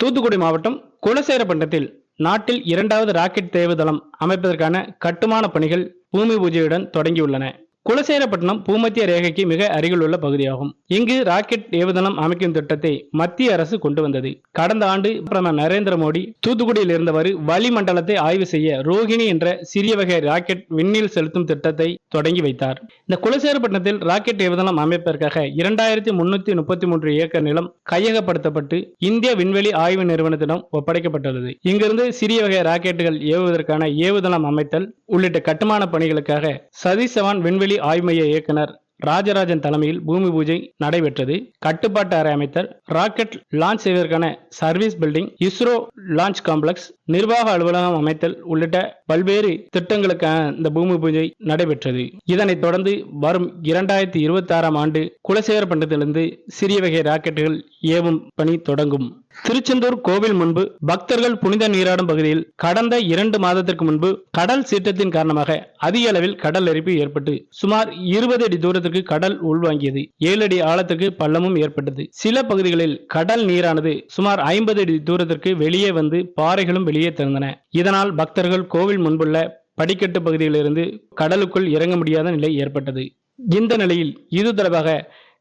தூத்துக்குடி மாவட்டம் குலசேரப்பட்டத்தில் நாட்டில் இரண்டாவது ராக்கெட் தேவுதளம் அமைப்பதற்கான கட்டுமான பணிகள் பூமி பூஜையுடன் தொடங்கியுள்ளன. குலசேரப்பட்டினம் பூமத்திய ரேகைக்கு மிக அருகில் உள்ள பகுதியாகும். இங்கு ராக்கெட் ஏவுதளம் அமைக்கும் திட்டத்தை மத்திய அரசு கொண்டு வந்தது. கடந்த ஆண்டு பிரதமர் நரேந்திர மோடி தூத்துக்குடியில் இருந்தவர் வளிமண்டலத்தை ஆய்வு செய்ய ரோஹிணி என்ற சிறிய வகை ராக்கெட் விண்ணில் செலுத்தும் திட்டத்தை தொடங்கி வைத்தார். இந்த குலசேரப்பட்டினத்தில் ராக்கெட் ஏவுதளம் அமைப்பதற்காக இரண்டாயிரத்தி முன்னூத்தி முப்பத்தி மூன்று ஏக்கர் நிலம் கையகப்படுத்தப்பட்டு இந்திய விண்வெளி ஆய்வு நிறுவனத்திடம் ஒப்படைக்கப்பட்டுள்ளது. இங்கிருந்து சிறிய வகை ராக்கெட்டுகள் ஏவுவதற்கான ஏவுதளம் அமைத்தல் உள்ளிட்ட கட்டுமான பணிகளுக்காக சதீஷ் சவான் விண்வெளி ஆய்வு ஆய்மைய இயக்குனர் ராஜராஜன் தலைமையில் பூமி பூஜை நடைபெற்றது. கட்டுப்பாட்டு அறை அமைத்தல் ராக்கெட் லான்ச் செய்வதற்கான service building ISRO launch complex நிர்வாக அலுவலகம் அமைத்தல் உள்ளிட்ட பல்வேறு திட்டங்களுக்கான இந்த பூமி பூஜை நடைபெற்றது. இதனைத் தொடர்ந்து வரும் இரண்டாயிரத்தி இருபத்தி ஆறாம் ஆண்டு குலசேகரப்பட்டத்திலிருந்து சிறிய வகை ராக்கெட்டுகள் ஏவும் பணி தொடங்கும். திருச்செந்தூர் கோவில் முன்பு பக்தர்கள் புனித நீராடும் பகுதியில் கடந்த இரண்டு மாதத்திற்கு முன்பு கடல் சீற்றத்தின் காரணமாக அதிக அளவில் கடல் எரிப்பு ஏற்பட்டு சுமார் இருபது அடி தூரத்திற்கு கடல் உள்வாங்கியது. ஏழு அடி ஆழத்துக்கு பள்ளமும் ஏற்பட்டது. சில பகுதிகளில் கடல் நீரானது சுமார் ஐம்பது அடி தூரத்திற்கு வெளியே வந்து பாறைகளும் வெளியே திறந்தன. இதனால் பக்தர்கள் கோவில் முன்புள்ள படிக்கட்டு பகுதியிலிருந்து கடலுக்குள் இறங்க முடியாத நிலை ஏற்பட்டது. இந்த நிலையில் இது தொடர்பாக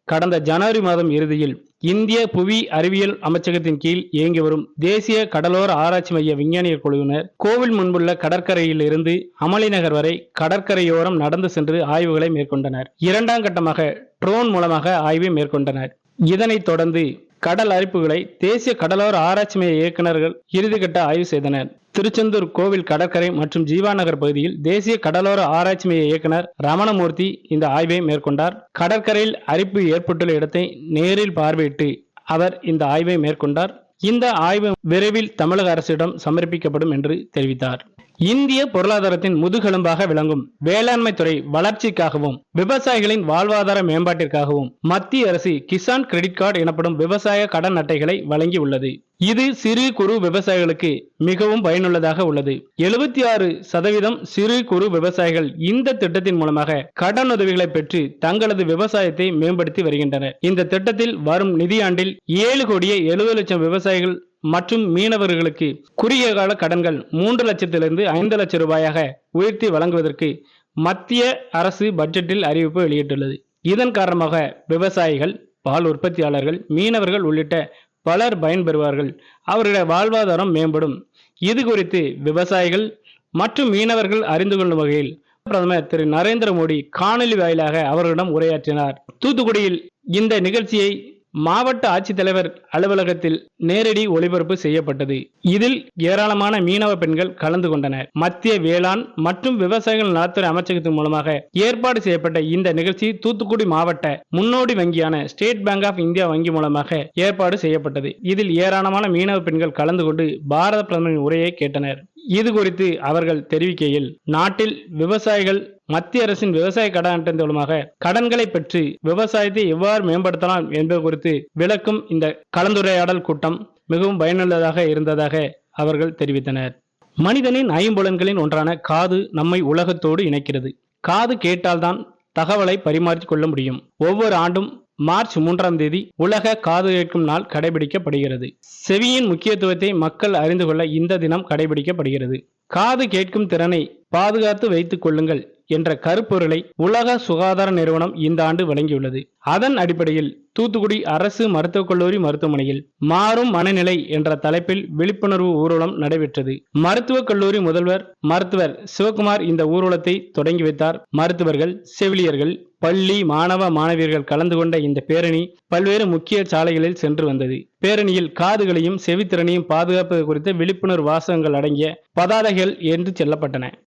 கடந்த ஜனவரி மாதம் இறுதியில் இந்திய புவி அறிவியல் அமைச்சகத்தின் கீழ் இயங்கி வரும் தேசிய கடலோர ஆராய்ச்சி மைய விஞ்ஞானிகள் குழுவினர் கோவில் முன்புள்ள கடற்கரையில் இருந்து அமளி நகர் வரை கடற்கரையோரம் நடந்து சென்று ஆய்வுகளை மேற்கொண்டனர். இரண்டாம் கட்டமாக ட்ரோன் மூலமாக ஆய்வை மேற்கொண்டனர். இதனைத் தொடர்ந்து கடல் அரிப்புகளை தேசிய கடலோர ஆராய்ச்சி மைய இயக்குநர்கள் இறுதிக்கட்ட ஆய்வு செய்தனர். திருச்செந்தூர் கோவில் கடற்கரை மற்றும் ஜீவா நகர் பகுதியில் தேசிய கடலோர ஆராய்ச்சி மைய இயக்குனர் ரமணமூர்த்தி இந்த ஆய்வை மேற்கொண்டார். கடற்கரையில் அரிப்பு ஏற்பட்டுள்ள இடத்தை நேரில் பார்வையிட்டு அவர் இந்த ஆய்வை மேற்கொண்டார். இந்த ஆய்வு விரைவில் தமிழக அரசிடம் சமர்ப்பிக்கப்படும் என்று தெரிவித்தார். இந்திய பொருளாதாரத்தின் முதுகெலும்பாக விளங்கும் வேளாண்மை துறை வளர்ச்சிக்காகவும் விவசாயிகளின் வாழ்வாதார மேம்பாட்டிற்காகவும் மத்திய அரசு கிசான் கிரெடிட் கார்டு எனப்படும் விவசாய கடன் அட்டைகளை வழங்கி உள்ளது. இது சிறு குறு விவசாயிகளுக்கு மிகவும் பயனுள்ளதாக உள்ளது. எழுபத்தி ஆறு சதவீதம் சிறு குறு விவசாயிகள் இந்த திட்டத்தின் மூலமாக கடன் உதவிகளை பெற்று தங்களது விவசாயத்தை மேம்படுத்தி வருகின்றனர். இந்த திட்டத்தில் வரும் நிதியாண்டில் ஏழு கோடியே எழுபது லட்சம் விவசாயிகள் மற்றும் மீனவர்களுக்கு குறுகிய கால கடன்கள் மூன்று லட்சத்திலிருந்து ஐந்து லட்சம் ரூபாயாக உயர்த்தி வழங்குவதற்கு மத்திய அரசு பட்ஜெட்டில் அறிவிப்பு வெளியிட்டுள்ளது. இதன் காரணமாக விவசாயிகள் பால் உற்பத்தியாளர்கள் மீனவர்கள் உள்ளிட்ட பலர் பயன்பெறுவார்கள். அவருடைய வாழ்வாதாரம் மேம்படும். இது குறித்து விவசாயிகள் மற்றும் மீனவர்கள் அறிந்து கொள்ளும் வகையில் பிரதமர் திரு நரேந்திர மோடி காணொலி வாயிலாக அவர்களிடம் உரையாற்றினார். தூத்துக்குடியில் இந்த நிகழ்ச்சியை மாவட்ட ஆட்சித்தலைவர் அலுவலகத்தில் நேரடி ஒளிபரப்பு செய்யப்பட்டது. இதில் ஏராளமான மீனவ பெண்கள் கலந்து கொண்டனர். மத்திய வேளாண் மற்றும் விவசாயிகள் நலத்துறை அமைச்சகத்தின் மூலமாக ஏற்பாடு செய்யப்பட்ட இந்த நிகழ்ச்சி தூத்துக்குடி மாவட்ட முன்னோடி வங்கியான ஸ்டேட் பேங்க் ஆஃப் இந்தியா வங்கி மூலமாக ஏற்பாடு செய்யப்பட்டது. இதில் ஏராளமான மீனவ பெண்கள் கலந்து கொண்டு பாரத பிரதமரின் உரையை கேட்டனர். இது குறித்து அவர்கள் தெரிவிக்கையில் நாட்டில் விவசாயிகள் மத்திய அரசின் விவசாய கடன் அட்டை மூலமாக கடன்களை பற்றி விவசாயத்தை எவ்வாறு மேம்படுத்தலாம் என்பது குறித்து விளக்கும் இந்த கலந்துரையாடல் கூட்டம் மிகவும் பயனுள்ளதாக இருந்ததாக அவர்கள் தெரிவித்தனர். மனிதனின் ஐம்புலன்களின் ஒன்றான காது நம்மை உலகத்தோடு இணைக்கிறது. காது கேட்டால்தான் தகவலை பரிமாற்றிக் கொள்ள முடியும். ஒவ்வொரு ஆண்டும் மார்ச் மூன்றாம் தேதி உலக காது கேட்கும் நாள் கடைபிடிக்கப்படுகிறது. செவியின் முக்கியத்துவத்தை மக்கள் அறிந்து கொள்ள இந்த தினம் கடைபிடிக்கப்படுகிறது. காது கேட்கும் திறனை பாதுகாத்து வைத்துக் கொள்ளுங்கள். என்ற கருப்பொருளை உலக சுகாதார நிறுவனம் இந்த ஆண்டு வழங்கியுள்ளது. அதன் அடிப்படையில் தூத்துக்குடி அரசு மருத்துவக் கல்லூரி மருத்துவமனையில் மாறும் மனநிலை என்ற தலைப்பில் விழிப்புணர்வு ஊர்வலம் நடைபெற்றது. மருத்துவக் கல்லூரி முதல்வர் மருத்துவர் சிவகுமார் இந்த ஊர்வலத்தை தொடங்கி வைத்தார். மருத்துவர்கள் செவிலியர்கள் பள்ளி மாணவ மாணவியர்கள் கலந்து கொண்ட இந்த பேரணி பல்வேறு முக்கிய சாலைகளில் சென்று வந்தது. பேரணியில் காதுகளையும் செவித்திறனையும் பாதுகாப்பது குறித்த விழிப்புணர்வு வாசகங்கள் அடங்கிய பதாதைகள் என்று செல்லப்பட்டன.